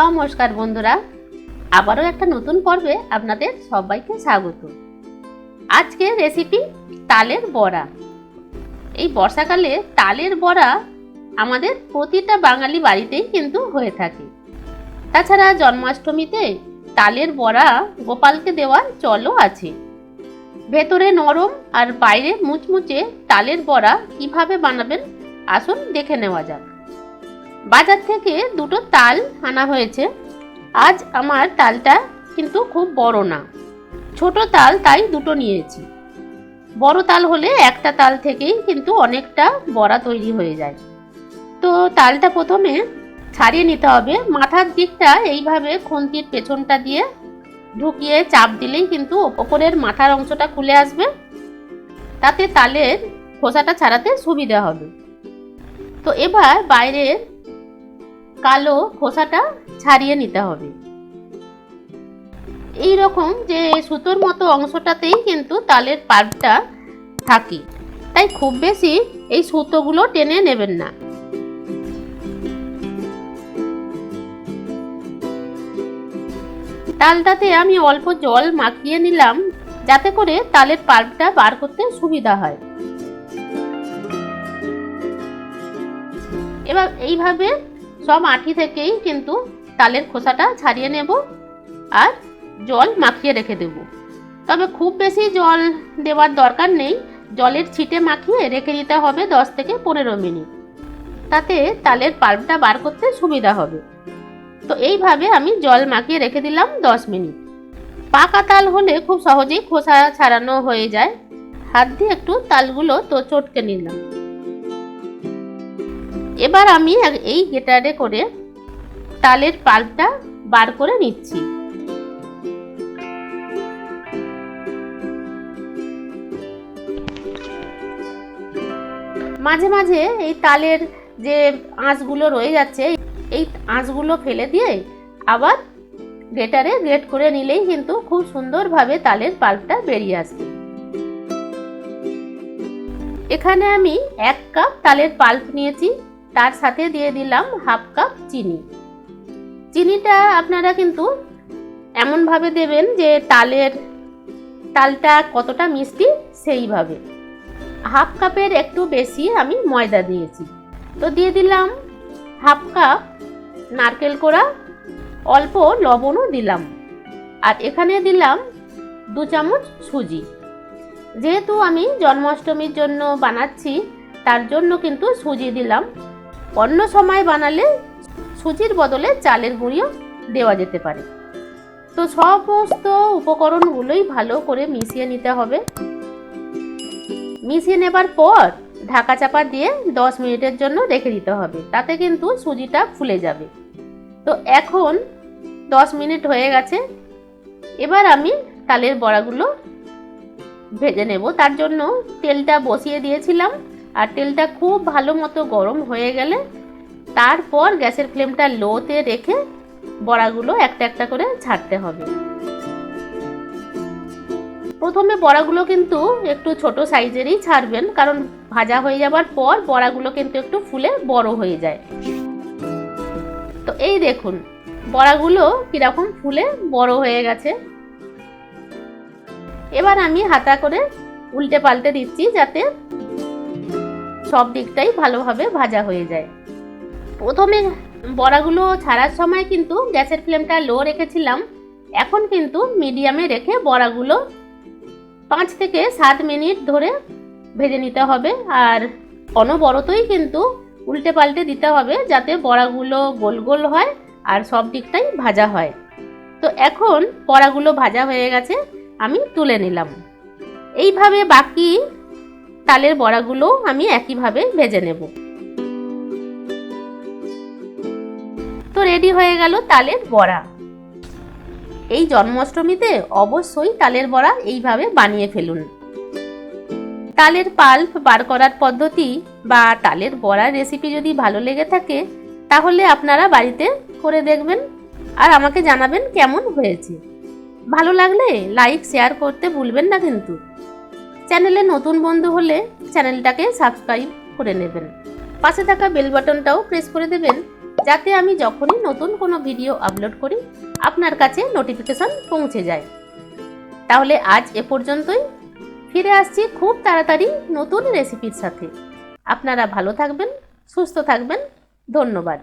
নমস্কার বন্ধুরা। আবারও একটা নতুন পর্বে আপনাদের সবাইকে স্বাগত। আজকে রেসিপি তালের বড়া। এই বর্ষাকালে তালের বড়া আমাদের প্রতিটা বাঙালি বাড়িতেই কিন্তু হয়ে থাকে। তাছাড়া জন্মাষ্টমীতে তালের বড়া গোপালকে দেওয়ার চলও আছে। ভেতরে নরম আর বাইরে মুচমুচে তালের বড়া কীভাবে বানাবেন আসুন দেখে নেওয়া যাক। বাজার থেকে দুটো তাল আনা হয়েছে। আজ আমার তালটা কিন্তু খুব বড় না। ছোট তাল তাই দুটো নিয়েছি। বড় তাল হলে একটা তাল থেকেই কিন্তু অনেকটা বড়া তৈরি হয়ে যায়। তো তালটা প্রথমে ছাড়িয়ে নিতে হবে। মাথার দিকটা এইভাবে খুন্তির পেছনটা দিয়ে ঢুকিয়ে চাপ দিলেই কিন্তু ওপরের মাথার অংশটা খুলে আসবে। তাতে তালের খোসাটা ছাড়াতে সুবিধা হবে। তো এবার বাইরের কালো খোসাটা ছাড়িয়ে নিতে হবে। এই রকম যে সুতোর মতো অংশটাতেই কিন্তু তালের পাল্পটা থাকে। তাই খুব বেশি এই সুতোগুলো টেনে নেবেন না। তালটাতে আমি অল্প জল মাখিয়ে নিলাম যাতে করে তালের পাল্পটা বার করতে সুবিধা হয়। এবার এইভাবে সব আঠি থেকেই কিন্তু তালের খোসাটা ছাড়িয়ে নেব আর জল মাখিয়ে রেখে দেব। তবে খুব বেশি জল দেওয়ার দরকার নেই। জলের ছিটে মাখিয়ে রেখে দিতে হবে দশ থেকে পনেরো মিনিট। তাতে তালের পাল্পটা বার করতে সুবিধা হবে। তো এইভাবে আমি জল মাখিয়ে রেখে দিলাম দশ মিনিট। পাকা তাল হলে খুব সহজেই খোসা ছাড়ানো হয়ে যায়। হাত দিয়ে একটু তালগুলো তো চটকে নিলাম। এবার আমি এই গেটারে করে তালের পাল্পটা বার করে নিচ্ছি। মাঝে মাঝে এই তালের যে আঁচগুলো রয়ে যাচ্ছে, এই আঁচগুলো ফেলে দিয়ে আবার গ্রেটারে গ্রেট করে নিলেই কিন্তু খুব সুন্দরভাবে তালের পাল্পটা বেরিয়ে আসবে। এখানে আমি এক কাপ তালের পাল্প নিয়েছি। তার সাথে দিয়ে দিলাম হাফ কাপ চিনি। চিনিটা আপনারা কিন্তু এমনভাবে দেবেন যে তালের তালটা কতটা মিষ্টি সেইভাবে। হাফ কাপের একটু বেশি আমি ময়দা দিয়েছি। তো দিয়ে দিলাম হাফ কাপ নারকেল কোড়া, অল্প লবণও দিলাম। আর এখানে দিলাম দু চামচ সুজি। যেহেতু আমি জন্মাষ্টমীর জন্য বানাচ্ছি, তার জন্য কিন্তু সুজি দিলাম। অন্য সময় বানালে সুজির বদলে চালের গুঁড়িও দেওয়া যেতে পারে। তো সমস্ত উপকরণগুলোই ভালো করে মিশিয়ে নিতে হবে। মিশিয়ে নেবার পর ঢাকা চাপা দিয়ে দশ মিনিটের জন্য রেখে দিতে হবে। তাতে কিন্তু সুজিটা ফুলে যাবে। তো এখন দশ মিনিট হয়ে গেছে। এবার আমি তালের বড়াগুলো ভেজে নেব। তার জন্য তেলটা বসিয়ে দিয়েছিলাম। আর তেলটা খুব ভালো মতো গরম হয়ে গেলে তারপর গ্যাসের ফ্লেমটা লোতে রেখে বড়াগুলো একটা একটা করে ছাড়তে হবে। প্রথমে বড়াগুলো কিন্তু একটু ছোট সাইজেরই ছাড়বেন, কারণ ভাজা হয়ে যাবার পর বড়াগুলো কিন্তু একটু ফুলে বড় হয়ে যায়। তো এই দেখুন, বড়াগুলো কীরকম ফুলে বড় হয়ে গেছে। এবার আমি হাতা করে উল্টে পাল্টে দিচ্ছি যাতে সব দিকটাই ভালোভাবে ভাজা হয়ে যায়। প্রথমে বড়াগুলো ছাড়ার সময় কিন্তু গ্যাসের ফ্লেমটা লো রেখেছিলাম। এখন কিন্তু মিডিয়ামে রেখে বড়াগুলো পাঁচ থেকে সাত মিনিট ধরে ভেজে নিতে হবে। আর অনবরতই কিন্তু উল্টে পাল্টে দিতে হবে যাতে বড়াগুলো গোল গোল হয় আর সব দিকটাই ভাজা হয়। তো এখন বড়াগুলো ভাজা হয়ে গেছে, আমি তুলে নিলাম। এইভাবে বাকি তালের বড়াগুলো আমি একইভাবে ভেজে নেব। তো রেডি হয়ে গেল তালের বড়া। এই জন্মাষ্টমীতে অবশ্যই তালের বড়া এইভাবে বানিয়ে ফেলুন। তালের পাল্প বার করার পদ্ধতি বা তালের বড়ার রেসিপি যদি ভালো লেগে থাকে, তাহলে আপনারা বাড়িতে করে দেখবেন আর আমাকে জানাবেন কেমন হয়েছে। ভালো লাগলে লাইক শেয়ার করতে ভুলবেন না কিন্তু। চ্যানেলে নতুন বন্ধু হলে চ্যানেলটাকে সাবস্ক্রাইব করে নেবেন। পাশে থাকা বেল বাটনটাও প্রেস করে দেবেন, যাতে আমি যখনই নতুন কোনো ভিডিও আপলোড করি, আপনার কাছে নোটিফিকেশন পৌঁছে যায়। তাহলে আজ এ পর্যন্তই। ফিরে আসছি খুব তাড়াতাড়ি নতুন রেসিপির সাথে। আপনারা ভালো থাকবেন, সুস্থ থাকবেন। ধন্যবাদ।